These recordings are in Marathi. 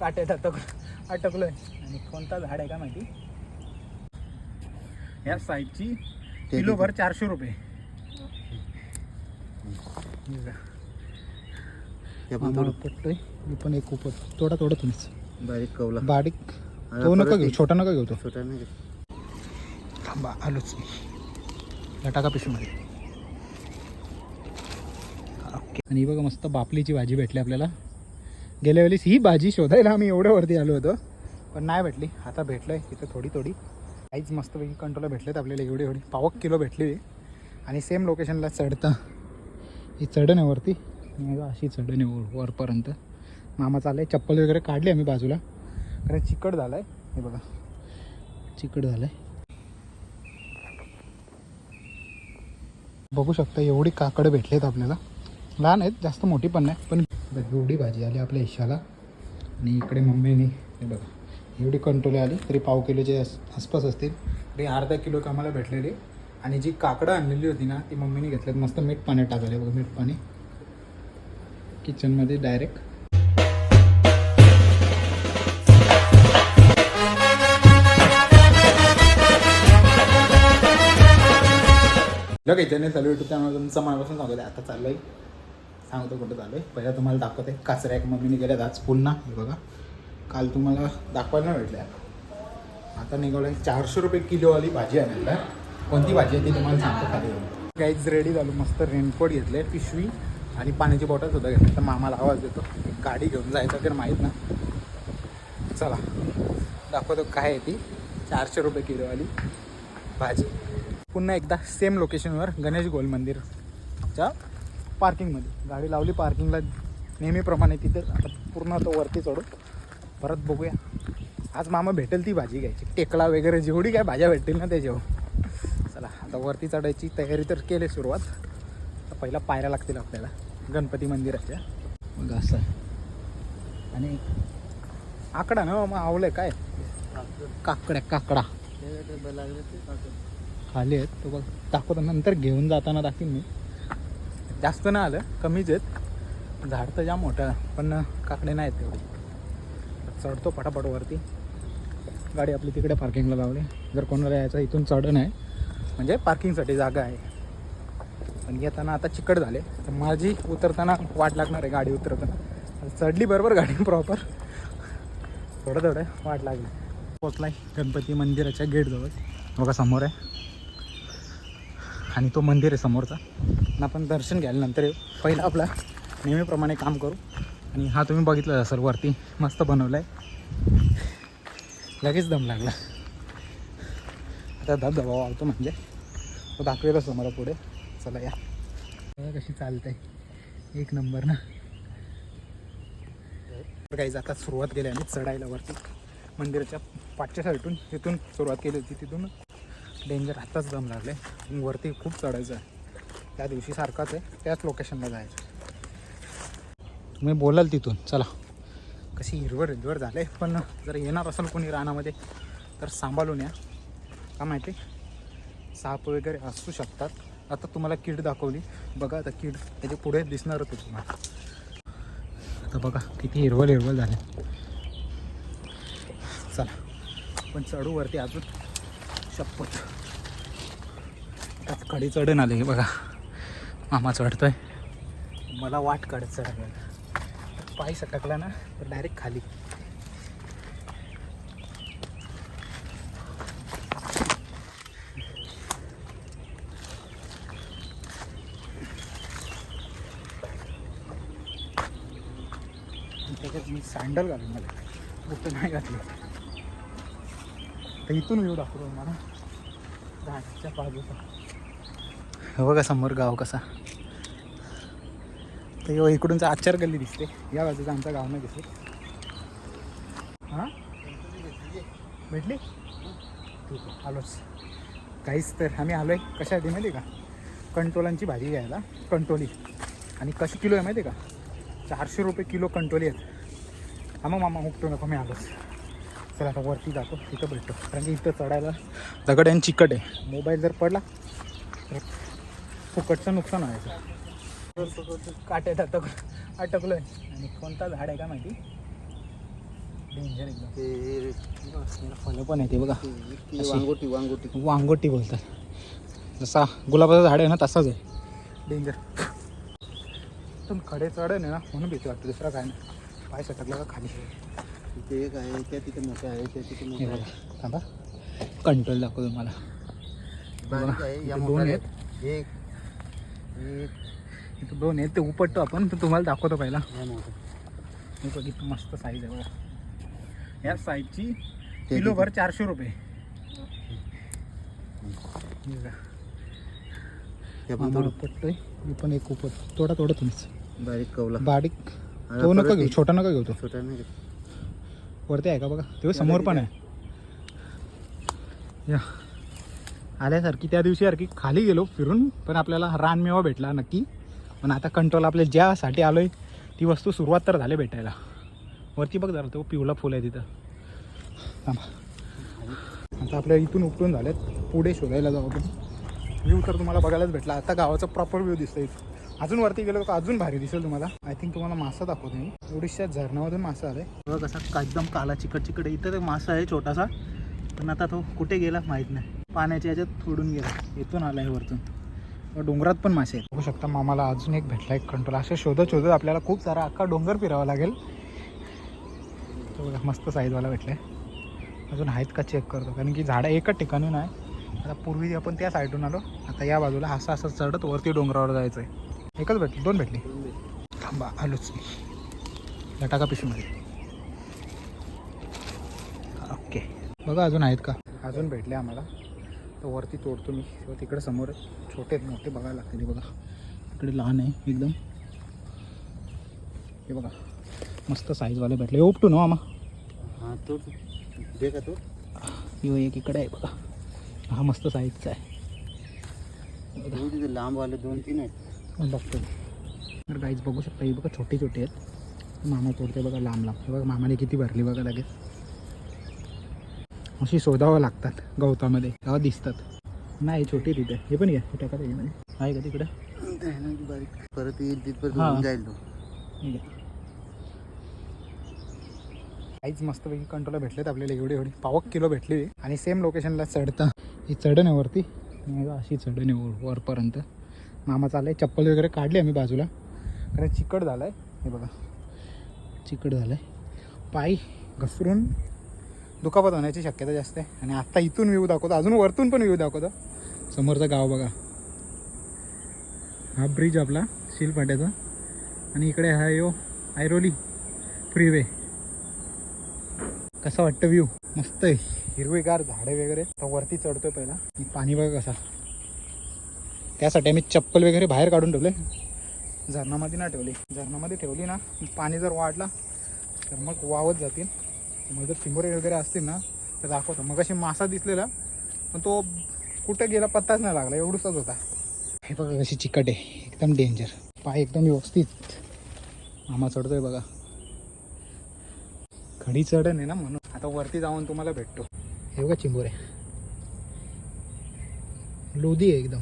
काट्यात अटक अटकलोय आणि कोणता झाड आहे का माहिती? या साईजची किलोभर चारशे रुपये. पटतोय मी पण एक उपत थोडा थोडा तुम्हीच. बारीक कवला. बारीक तो नका घेऊ छोटा नका घेऊ तो. छोटा नाही थांबा आलोच मी. टाका पिशवीमध्ये. ओके. आणि बघा मस्त बापलीची भाजी भेटली आपल्याला. गेल्या वेळेस ही भाजी शोधायला आम्ही एवढ्या वरती आलो होतो. पण नाही भेटली. आता भेटलंय इथं थोडी थोडी. काहीच मस्तपैकी कंट्रोल भेटलेत आपल्याला एवढी एवढी. पावक किलो भेटली. आणि सेम लोकेशनला चढता. ही चढण आहे वरती. अशी चढण आहे वरपर्यंत. मामा आहे चप्पल वगैरे काढली आम्ही बाजूला. कारण चिकट झालं आहे हे बघा. चिकट झालं आहे बघू शकता एवढी काकडं भेटलेत आपल्याला. लहान आहेत जास्त मोठी पण नाही. पण बघ, एवढी भाजी आली आपल्या इशाला आणि इकडे मम्मीने हे बघा एवढी कंट्रोल आली तरी पाव किलोचे आसपास असतील तरी अर्धा किलो आम्हाला भेटलेली. आणि जी काकडं आणलेली होती ना ती मम्मीने घेतल्यात. मस्त मीठ पाण्यात टाकले बघा मीठ पाणी. किचनमध्ये डायरेक्ट लगेच चॅनल चालू युट्यूब त्यामुळे तुमचं मनापासून सांगतो आता चाललं आहे सांगतो कुठं चालू आहे. पहिला तुम्हाला दाखवते. काचऱ्या एक मम्मीने गेल्यात आज. पुन्हा हे बघा. काल तुम्हाला दाखवायला भेटल्या आता निघालं चारशे रुपये किलोवाली भाजी आणायला. कोणती भाजी आहे ती तुम्हाला सांगतो खाली गाईज रेडी झालो. मस्त रेनकोट घेतले पिशवी आणि पाण्याची बॉटल सुद्धा घेतली तर मामाला आवाज देतो. गाडी घेऊन जायचं तर माहीत ना. चला. दाखवतो काय आहे ती. चारशे रुपये किलोवाली भाजी. पुन्हा एकदा सेम लोकेशनवर गणेश गोल मंदिरच्या पार्किंगमध्ये. गाडी लावली पार्किंगला नेहमीप्रमाणे तिथे. आता पूर्ण तो वरती चढू. परत बघूया. आज मामा भेटेल ती भाजी घ्यायची. टेकला वगैरे जेवढी काय भाज्या भेटतील ना ते चला आता वरती चढायची तयारी तर केली सुरुवात. तर पहिला पायऱ्या लागतील आपल्याला. गणपती मंदिराच्या. मग असं. आणि आकडा ना मग आवलंय काय? काकड्या काकडा. खाली आहेत. तो बघ दाखवतो. नंतर घेऊन जाताना दाखवीन मी. जास्त नाही आलं कमीच आहेत. झाड तर जाम मोठं पण काकडे नाहीत तेवढे. चढतो पटापट वरती. गाडी आपली तिकडे पार्किंगला लावली. जर कोणाला यायचं इथून चढ नाही म्हणजे पार्किंगसाठी जागा आहे. पण येताना आता चिकट झाले. तर माझी उतरताना वाट लागणार आहे गाडी उतरताना. चढली बरोबर गाडी प्रॉपर थोडं थोडं वाट लागली. पोचलाय गणपती मंदिराच्या गेटजवळ बघा समोर आहे. आणि तो मंदिर आहे समोरचा. आपण दर्शन घ्यायला नंतर येऊ. पहिलं आपला नेहमीप्रमाणे काम करू. आणि हा तुम्ही बघितला असेल वरती मस्त बनवलं आहे लगेच दम लागला. आता धबधबा आवतो म्हणजे. तो दाखवेलच तुम्हाला पुढे. चला या. बघा कशी चालते एक नंबर ना. काही आता सुरुवात केली आम्ही चढायला वरती. मंदिराच्या पाचच्या साईडून तिथून सुरुवात केली होती तिथून डेंजर आत्ताच दम लागले वरती खूप चढायचं आहे. त्या दिवशी सारखाच आहे. त्याच लोकेशनला जायचं. तुम्ही बोलाल तिथून चला. कशी हिरवळ हिरवळ झाले पण जर येणार असेल कोणी रानामध्ये तर सांभाळून या. का माहिती? साप वगैरे असू शकतात. आता तुम्हाला कीड दाखवली. बघा आता कीड त्याच्या पुढे दिसणार होते तुम्हाला. आता बघा किती हिरवळ हिरवळ झाले. चला. पण चढू वरती अजून शपथ. त्यात कडे चढण आले बघा. मामा चढतोय मला वाट काढत चढायला पाय सटकला ना तर डायरेक्ट खाली. त्याच्यात मी सँडल घालून मला बुट नाही घातलं. तर इथून व्ह्यू दाखवतो मला झाडाच्या बाजूचा. हे बघा समोर गाव कसा. तर ह्यो इकडूनचा आचार गल्ली दिसते. या बाजूचा आमचा गाव नाही दिसते. हां? भेटली? ठीक आहे आलोच. काहीच तर आम्ही आलो आहे कशासाठी माहिती आहे का? कंटोलांची भाजी घ्यायला. कंटोली. आणि कशी किलो आहे माहिती आहे का? चारशे रुपये किलो कंटोली आहेत. हा मग मामा हुकतो नको मी आलोच. चला आता वरती जातो. तिथं भेटतो. कारण की इथं चढायला दगड आणि चिकट आहे. मोबाईल जर पडला तर फुकटचं नुकसान व्हायचं. काट्यात अटक अटकलो आहे आणि कोणता झाड आहे का माहिती? डेंजर एकदम. फळं पण आहे ते बघा. वांगोटी वांगोटी. वांगोटी बोलतात. जसा गुलाबाचं झाड आहे ना तसाच आहे. डेंजर एकदम खडे चढ आहे ना म्हणून भीती वाटते. दुसरा काय नाही. पाय सटकला का खाली? तिथे एक आहे त्या तिथे मोठं आहे त्या तिथे मोठं आहे. बघा. थांबा. कंट्रोल दाखवतो मोठ्या दोन आहेत. एक एक इथं दोन आहेत ते उपटतो आपण तर तुम्हाला दाखवतो पहिला. हे बघितलं मस्त साईज आहे बघा. या साईजची ते किलोभर चारशे रुपये. हे. ते उपटतोय मी पण एक उपट थोडा थोडा तुम्हीच. बारीक कवला. बारीक. तो नका घेऊ छोटा नका घेऊ तो. छोटा नाही. वरती आहे का बघा? तेव्हा समोर पण आहे. या. आल्यासारखी त्या दिवशी सारखी खाली गेलो फिरून पण आपल्याला रानमेवा भेटला नक्की. पण आता कंट्रोल आपल्या ज्यासाठी आलो आहे ती वस्तू सुरुवात तर झाली भेटायला. वरती बघ जरा तो पिवळा फुल आहे तिथं. थांबा. आता आपल्या इथून उपटून झाल्यात पुढे शोधायला जाऊ आपण. व्ह्यू तर तुम्हाला बघायलाच भेटला. आता गावाचा प्रॉपर व्ह्यू दिसतोय. अजून वरती गेलो तर अजून भारी दिसेल तुम्हाला. आय थिंक तुम्हाला मासा दाखवतो मी. एवढीशा झरणामधून मासा आलाय. आहे कसा का एकदम काला चिकट चिकट इथं तर मासा आहे छोटासा पण आता तो कुठे गेला माहीत नाही. पाण्याच्या याच्यात थोडून गेला. इथून आला आहे वरतून. डोंगरात पण मासे आहेत. बघू शकता मामाला अजून एक भेटला एक कंट्रोल. असं शोधत शोधत आपल्याला खूप सारा अख्खा डोंगर फिरावा लागेल. तो बघा मस्त साईजवाला भेटलाय. अजून आहेत का चेक करतो. कारण की झाडं एकच ठिकाणी नाही. आता पूर्वी आपण त्या साईडून आलो. आता या बाजूला असं असं चढत वरती डोंगरावर जायचं आहे एकच भेटली दोन भेटली. थांबा आलोच लटाका पिशवीमध्ये. ओके. बघा अजून आहेत का? अजून भेटले आम्हाला. तर वरती तोडतो मी. किंवा तिकडे समोर छोटे आहेत मोठे बघायला लागतील हे बघा. इकडे लहान आहे एकदम. हे बघा. मस्त साईजवाले भेटले. उपटू ना मामा हा तो दे का तो यो एक इकडे आहे बघा. हा मस्त साईजचा आहे. दोन तिथे लांब आले दोन तीन आहेत. बघतो. तर गाईज बघू शकता ही बघा छोटी छोटी आहेत. मामा तोडते बघा लांब लांब हे बघा मामाने किती भरली बघा लगेच. अशी शोधावं लागतात गवतामध्ये. तेव्हा दिसतात. नाही छोटी तिथे. हे पण घ्या छोट्या का त्याच्यामध्ये आहे का तिकडं? बारीक परत येईल तिथपर्यंत हा. होऊन जाईल तो. हे घ्या काहीच मस्तपैकी कंट्रोल भेटलेत आपल्याला एवढी एवढी. पावक किलो भेटली. आणि सेम लोकेशनला चढतं. ही चढण आहे वरती. आणि बघा अशी चढण आहे वर वरपर्यंत. मामा चाललाय. चप्पल वगैरे काढली आम्ही बाजूला. कारण चिकट झालं आहे हे बघा. चिकट झालं आहे पाय घसरून दुखापत होण्याची शक्यता जास्त आहे. आणि आत्ता इथून व्ह्यू दाखवतो. अजून वरतून पण व्ह्यू दाखवतो. समोरचं गाव बघा. हा ब्रिज आपला शिलपाट्याचा आणि इकडे हा यो आयरोली फ्रीवे कसं वाटतं व्ह्यू मस्त आहे. हिरवीगार झाडे वगैरे. तर वरती चढतोय पहिला. आणि पाणी बघा कसा. त्यासाठी आम्ही चप्पल वगैरे बाहेर काढून ठेवले. झरणामध्ये ना ठेवली. झरणामध्ये ठेवली ना. पाणी जर वाढला तर मग वावत जातील. मग जर चिंबोरे वगैरे असतील ना तर दाखवतो. मग अशी मासा दिसलेला पण तो कुठे गेला पत्ताच नाही लागला. एवढंच होता हे बघा कशी चिकट आहे. एकदम डेंजर पाय एकदम व्यवस्थित. मामा चढतोय बघा. खडी चढण आहे ना म्हणून. आता वरती जाऊन तुम्हाला भेटतो. हे बघा चिंबोरे. लोधी आहे एकदम.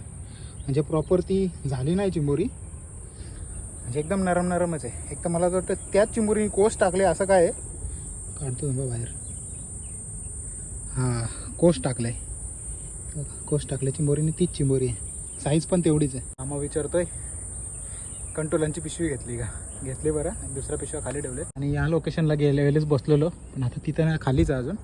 म्हणजे प्रॉपर ती झाली नाही चिंबोरी. म्हणजे एकदम नरम नरमच आहे. एक तर मला तर वाटतं त्याच चिंबोरीने कोस टाकले असं काय आहे? काढतो थांबा बाहेर. हां कोस टाकलाय. बघा, कोस टाकल्या चिंबोरीने तीच चिंबोरी आहे. साईज पण तेवढीच आहे. आम्हा विचारतोय कंट्रोलांची पिशवी घेतली का? घेतली बरं दुसऱ्या पिशव्या खाली ठेवले आणि या लोकेशनला गेल्या वेळेस बसलेलो पण आता तिथं ना खालीच आहे अजून.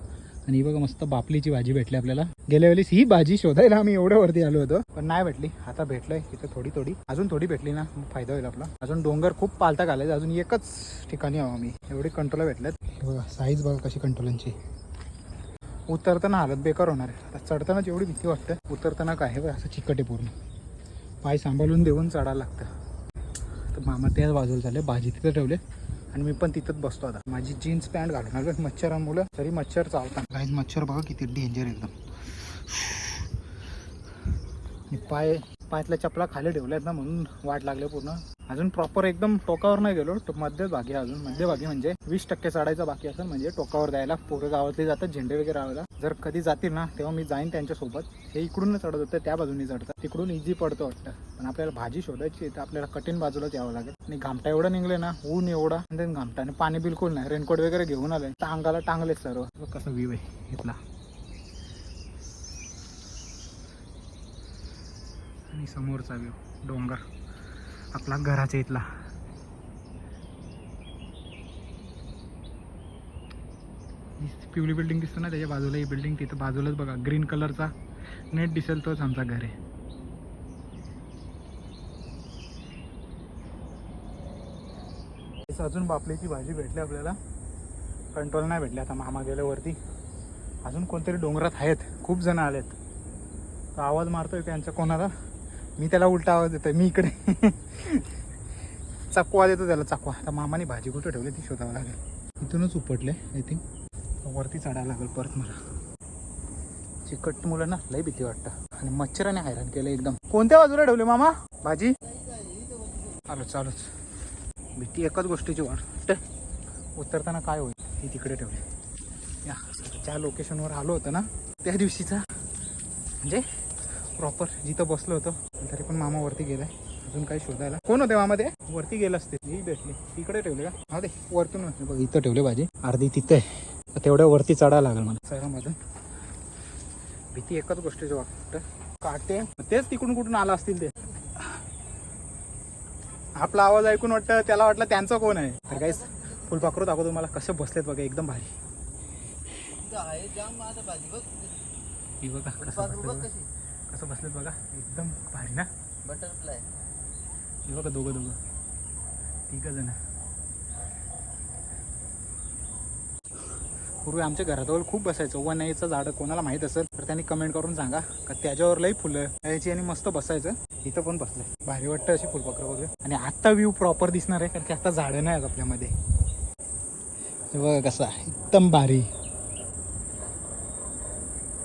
आणि ही बघा मस्त बापलीची भाजी भेटली आपल्याला. गेल्या वेळेस ही भाजी शोधायला आम्ही एवढ्या वरती आलो होतो. पण नाही भेटली. आता भेटलंय. इथं थोडी थोडी. अजून थोडी भेटली ना. फायदा होईल आपला. अजून डोंगर खूप पालता घालायचं अजून एकच ठिकाणी आहो आम्ही. एवढी कंट्रोल भेटल्यात. बघा साईज बघा कशी कंट्रोलांची उतरताना हालत बेकार होणार आहे. आता चढतानाच एवढी भीती वाटते. उतरताना काय आहे असं चिकट आहे पूर्ण. पाय सांभाळून देऊन चढायला लागतं. तर मामा त्याच बाजूला झाले भाजी तिथं ठेवले. आणि मी पण तिथंच बसतो आता. माझी जीन्स पॅन्ट घालून आलो तरी मच्छर चावतात काहीच मच्छर बघा किती डेंजर एकदम. पाय पायातल्या चपला खाली ठेवल्यात ना म्हणून वाट लागले पूर्ण. अजून प्रॉपर एकदम टोकावर नाही गेलो. तो मध्यभागी अजून मध्यभागी म्हणजे वीस टक्के चढायचा बाकी असेल म्हणजे टोकावर द्यायला पोरं गावातले जातात झेंडे वगैरे राहायला जर कधी जातील ना तेव्हा मी जाईन त्यांच्यासोबत. हे इकडून चढत होतं त्या बाजूनी चढतात. तिकडून इझी पडतं वाटतं. पण आपल्याला भाजी शोधायची तर आपल्याला कठीण बाजूलाच यावं लागेल. आणि घामटा एवढं निघले ना ऊन एवढा आणि घामटा आणि पाणी बिलकुल नाही. रेनकोट वगैरे घेऊन आले तर अंगाला टांगले सर्व. कसं व्ह्यू आहे इथला. आणि समोरचा व्ह्यू डोंगर. आपला घराच्या इथला. पिवळी बिल्डिंग दिसतो ना त्याच्या बाजूला ही बिल्डिंग तिथं बाजूलाच बघा ग्रीन कलरचा नेट दिसेल तोच आमचा घर आहे. अजून बापलीची भाजी भेटली आपल्याला. कंट्रोल नाही भेटली आता मामा गेल्यावरती अजून कोणतरी डोंगरात आहेत खूप जण आलेत. तर आवाज मारतोय त्यांच्या कोणाला? मी त्याला उलटा आवाज देतोय मी इकडे. चकवा देतो त्याला चकवा आता मामाने भाजी कुठं ठेवली ती शोधावं लागेल. इथूनच उपटले आय थिंक वरती चढायला लागेल परत मला. चिकट मुलं ना लई भीती वाटतं. आणि मच्छराने हैराण केलं एकदम. कोणत्या बाजूला ठेवले मामा? भाजी? आलो चालूच. भीती एकाच गोष्टीची वाटते उतरताना काय होईल? ती तिकडे ठेवली. या ज्या लोकेशनवर आलो होतं ना त्या दिवशीचा. म्हणजे प्रॉपर जिथं बसलो होतो तरी पण मामा वरती गेलाय. अजून काही शोधायला. कोण होते मामा वरती गेलं असते. मी भेटली. तिकडे ठेवले का? हा दे वरतून बघ इथं ठेवले भाजी. अर्धी तिथे आहे. तेवढ्या वरती चढायला लागेल मला. सरामधून भीती एकच गोष्टीची वाटतं. काटे तेच तिकडून कुठून आला असतील ते. आपला आवाज ऐकून वाटतं त्याला वाटलं त्यांचं कोण आहे. तर काहीच फुलपाखरू दाखवतो तुम्हाला कसे बसलेत बघा एकदम भारी. ही कसं बघा. कसं बसलेत बघा एकदम भारी ना. बटरफ्लाय हे बघा दोघं दोघं. तिघं जण. पूर्वी आमच्या घराजवळ खूप बसायचं. वन याचं झाड कोणाला माहीत असेल तर त्यांनी कमेंट करून सांगा. का त्याच्यावर लई फुलं यायची आणि मस्त बसायचं. इथं पण बसलंय. भारी वाटतं अशी फुलपाखरं वगैरे आणि आत्ता व्ह्यू प्रॉपर दिसणार आहे कारण की आता झाडं नाही आहेत आपल्यामध्ये. बघा कसा एकदम भारी.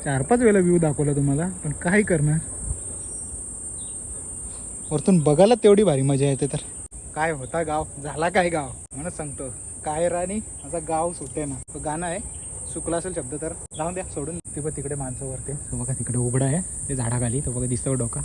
चार पाच वेळेला व्ह्यू दाखवला तुम्हाला पण काही करणार. वरतून बघायला तेवढी भारी मजा येते तर. काय होता गाव? झाला काय गाव? म्हणून सांगतो. काय राणी? माझा गाव सुटे ना. तो गाणं आहे. चुकला असेल शब्द तर. जाऊन द्या सोडून. ते पण तिकडे माणसं वरते. तो बघा तिकडे उघडा आहे. ते झाडाखाली. तो बघा दिसतो डोका.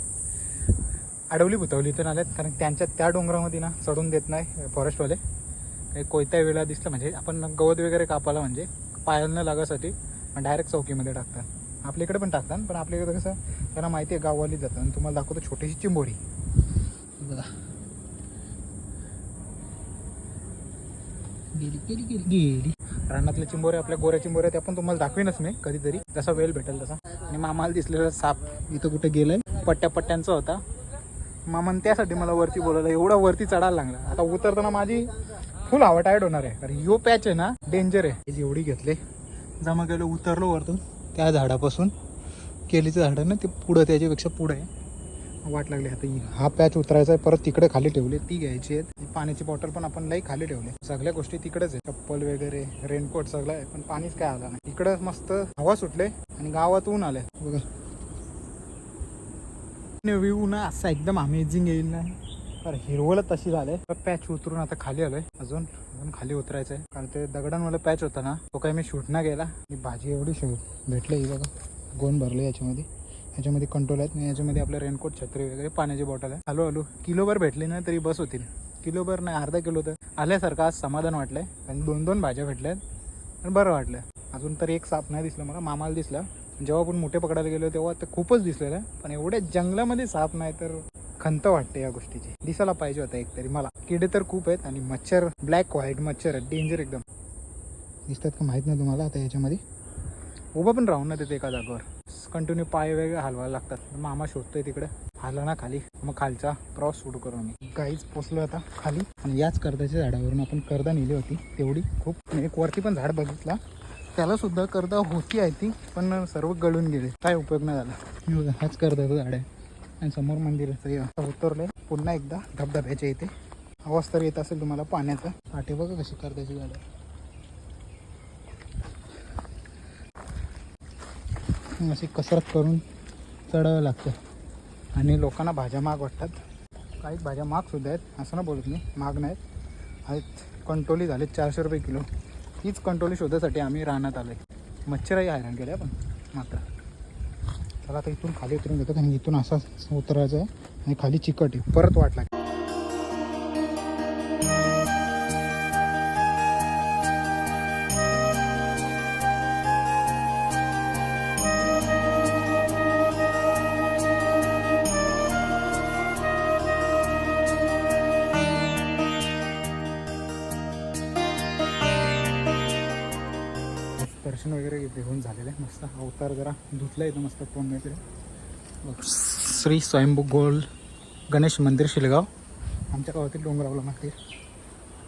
अडवली भुतवली तर आल्यात कारण त्यांच्या त्या डोंगरामध्ये ना चढून देत नाही फॉरेस्टवाले काही कोयत्या वेळा दिसलं म्हणजे आपण गवत वगैरे कापायला म्हणजे पायाला लागासाठी डायरेक्ट चौकीमध्ये टाकतात. आपल्याकडे पण टाकतात. पण आपल्याकडे कसं त्यांना माहिती आहे गाववाली जातं आणि तुम्हाला दाखवतो छोटीशी चिंबोरी. बघा. गेली गेली गेली. गेली. रानातले चिंबोरे आपल्या गोऱ्या चिंबोऱ्या त्या पण तुम्हाला दाखवीनच मी कधीतरी. जसा वेळ भेटेल तसा. आणि मामाला दिसलेला साप इथं कुठे गेलाय. पट्ट्या पट्ट्यांचा होता. मामान त्यासाठी मला वरती बोलवलं एवढा वरती चढायला लागला. आता उतरताना माझी फुल हवा टायर्ड होणार आहे. कारण यो पॅच आहे ना डेंजर आहे. एवढी घेतले जमा केलं उतरलो वरतून त्या झाडापासून. केलीचं झाड ना ते पुढं त्याच्यापेक्षा पुढं आहे. वाट लागली. आता हा पॅच उतरायचा आहे. परत तिकडे खाली ठेवले. ती घ्यायची आहे पाण्याची बॉटल पण आपण लई खाली ठेवले. सगळ्या गोष्टी तिकडेच आहे चप्पल वगैरे रेनकोट सगळं आहे. पण पाणीच काय आलं नाही. इकडं मस्त हवा सुटले आणि गावात ऊन आले बघा. व्ह्यू ना असा एकदम अमेझिंग येईल ना. तर हिरवळ तशी झालंय. पॅच उतरून आता खाली आलोय. अजून अजून खाली उतरायचंय. कारण ते दगडांवाला पॅच होता ना. तो काही मी शूट ना गेला आणि भाजी एवढी शूट भेटलं ही बघा. गोन भरले याच्यामध्ये. याच्यामध्ये कंट्रोल आहेत आणि याच्यामध्ये आपलं रेनकोट छत्री वगैरे पाण्याची बॉटल आहे. हॅलो हॅलो किलोभर भेटली ना तरी बस होतील. किलोभर नाही अर्धा किलो तर. आल्यासारखं आज समाधान वाटलंय. आणि दोन दोन भाज्या भेटल्यात. आणि बरं वाटलं. अजून तरी एक साप नाही दिसला मला मामाला दिसला. जेव्हा आपण मोठे पकडायला गेलो तेव्हा ते खूपच दिसलेलं. पण एवढ्या जंगलामध्ये साप नाही तर खंत वाटते या गोष्टीची. दिसायला पाहिजे होता एक तरी मला. किडे तर खूप आहेत आणि मच्छर ब्लॅक व्हाईट मच्छर आहेत. डेंजर एकदम. दिसतात का माहीत नाही तुम्हाला आता याच्यामध्ये उभं पण राहून ना तिथे एका जागेवर कंटिन्यू पाय वेगळे हलवायला लागतात. मामा शोधतोय तिकडे. हलला ना खाली. मग खालचा प्रवास सुरू करू आम्ही. काहीच पोचलो आता खाली. आणि याच कर्दाच्या झाडावरून आपण कर्दा नेली होती. तेवढी खूप. एक वरती पण झाड बघितला. त्याला सुद्धा कर्दा होती आहे ती पण सर्व गळून गेले. काय उपयोग नाही झाला. बघा हाच कर्दाचं झाड आहे. आणि समोर मंदिराचं उतरले पुन्हा एकदा धबधब्याच्या इथे. आवाज तर येत असेल तुम्हाला पाण्याचा. आटे बघा कशी कर्दाची झाड. अशी कसरत करून चढावं लागतं. आणि लोकांना भाज्या माग वाटतात. काही भाज्या महागसुद्धा आहेत. असं ना बोलत मी. महाग नाहीत. आहेत. कंटोली झाले चारशे रुपये किलो. हीच कंटोली शोधासाठी आम्ही राहण्यात आलो आहे मच्छरही हैराण केले आपण. मात्र. चला आता इथून खाली उतरून घेतो. आणि इथून असं उतरायचं आहे. आणि खाली चिकट आहे. परत वाट लागते घेऊन झालेलं आहे. मस्त अवतार जरा धुतला येतो मस्त टोन वगैरे श्री स्वयंभू गोल गणेश मंदिर शिलगाव. आमच्या गावातील डोंगरावला मंदिर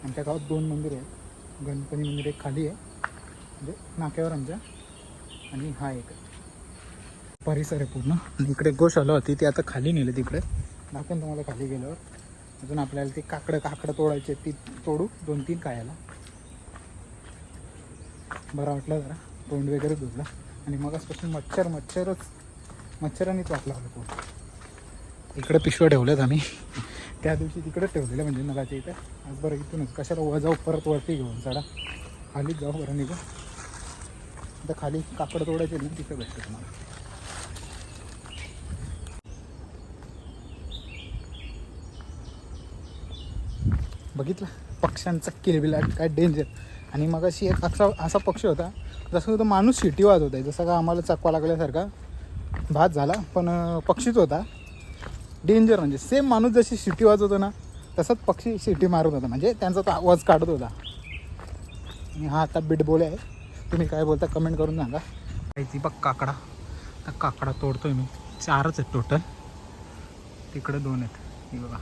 आमच्या गावात दोन मंदिर आहेत. गणपती मंदिर एक खाली आहे. म्हणजे नाक्यावर आमच्या. आणि हा एक. परिसर आहे पूर्ण. आणि इकडे गोशाला होती ती आता खाली नेली तिकडे. दाखवेन तुम्हाला खाली गेल्यावर. अजून आपल्याला ते काकडं काकडं तोडायचे ती तोडू दोन तीन कायाला. बरं वाटलं जरा. तोंड वगैरे धुतलं आणि मग आजपासून मच्छर मच्छरच मच्छरांनीच वाटला होता तोंड इकडं पिशव्या ठेवल्यात आम्ही. त्या दिवशी तिकडंच ठेवलेल्या म्हणजे नगाच्या इथे. आज बरं इथूनच. कशाला वर जाऊ परत वरती घेऊन चढा खालीच जाऊ बरं निघू. आता खाली काकड तोडायचे ना तिथं भेटतं तुम्हाला बघितलं? पक्ष्यांचा किलबिलाट. काय डेंजर आणि मग अशी एक असा असा पक्षी होता जसं तो माणूस शिटी वाजवत आहे जसं का आम्हाला चकवा लागल्यासारखा भात झाला पण पक्षीच होता. डेंजर म्हणजे सेम माणूस जशी शिटी वाजवतो ना तसंच पक्षी शिटी मारत होता म्हणजे त्यांचा तो आवाज काढत होता. आणि हा आता बिटबोले आहे. तुम्ही काय बोलता कमेंट करून सांगा. ती बघ काकडा. त्या काकडा तोडतोय मी. चारच आहेत टोटल तिकडे दोन आहेत. ही बघा.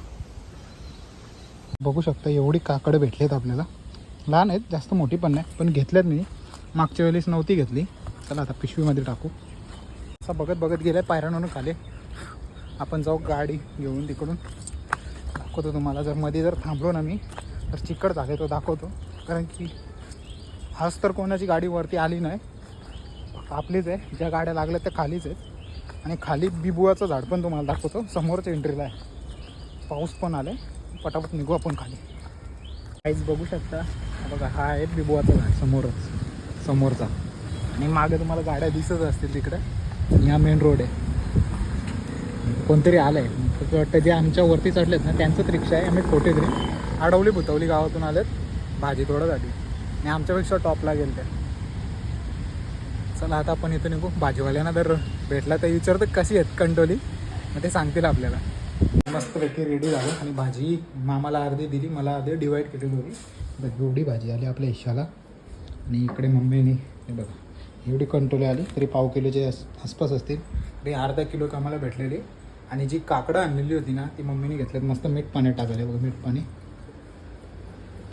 बघू शकता एवढी काकडं भेटलेत आपल्याला. लहान आहेत जास्त मोठी पण नाही पण घेतल्यात मी. मागच्या वेळेस नव्हती घेतली. चला आता पिशवीमध्ये टाकू. असं बघत बघत गेलं आहे पायऱ्यांवरून खाली. आपण जाऊ गाडी घेऊन तिकडून. दाखवतो तुम्हाला. जर मध्ये जर थांबलो ना मी तर चिकट झाले तो दाखवतो. कारण की आज तर कोणाची गाडी वरती आली नाही. आपलीच आहे. ज्या गाड्या लागल्या त्या खालीच आहेत. आणि खाली बिबुआचं झाड पण तुम्हाला दाखवतो. समोरच्या एंट्रीला आहे. पाऊस पण आला आहे पटापट निघू आपण खाली. काहीच बघू शकता. बघा हा आहे बिबुवाचा घाट समोरच समोरचा. आणि मागे तुम्हाला गाड्या दिसत असतील तिकडे. आणि हा मेन रोड आहे. कोणतरी आलं आहे वाटतं जे आमच्या वरती चढलेत ना त्यांचंच रिक्षा आहे. आम्ही खोटे तरी आडवली भुतवली गावातून आलेत. भाजी तोडासाठी आणि आमच्यापेक्षा टॉपला गेल त्या चला आता आपण इथं निघू. भाजीवाल्यांना जर भेटला तर विचारतं कशी आहेत कंटोली मग ते सांगतील आपल्याला. मस्तपैकी रेडी झालं. आणि भाजी मामाला अर्धी दिली. मला अर्धी डिवाईड केली होती एवढी भाजी आली आपल्या हिशाला आणि इकडे मम्मीने हे बघा एवढी कंटोली आली तरी पाव किलोचे आस आसपास असतील तरी अर्धा किलो आम्हाला भेटलेली. आणि जी काकडं आणलेली होती ना ती मम्मीने घेतल्यात. मस्त मीठ पाण्यात टाकले बघा मीठ पाणी.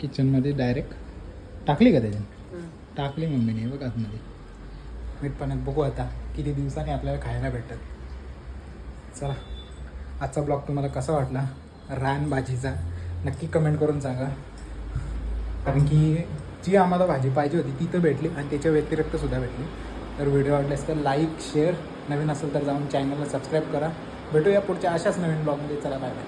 किचनमध्ये डायरेक्ट टाकली का त्याच्यात टाकली मम्मीने बघा आतमध्ये. मीठ पाण्यात बघू आता किती दिवसांनी आपल्याला खायला भेटतात. चला आजचा ब्लॉग तुम्हाला कसा वाटला? रान भाजीचा नक्की कमेंट करून सांगा. कारण की जी आम्हाला भाजी पाहिजे होती ती तर भेटली आणि त्याच्या व्यतिरिक्त सुद्धा भेटली. तर व्हिडिओ आवडल्यास तर लाईक शेअर नवीन असेल तर जाऊन चॅनलला सबस्क्राईब करा. भेटूया पुढच्या अशाच नवीन ब्लॉगमध्ये चला बाय बाय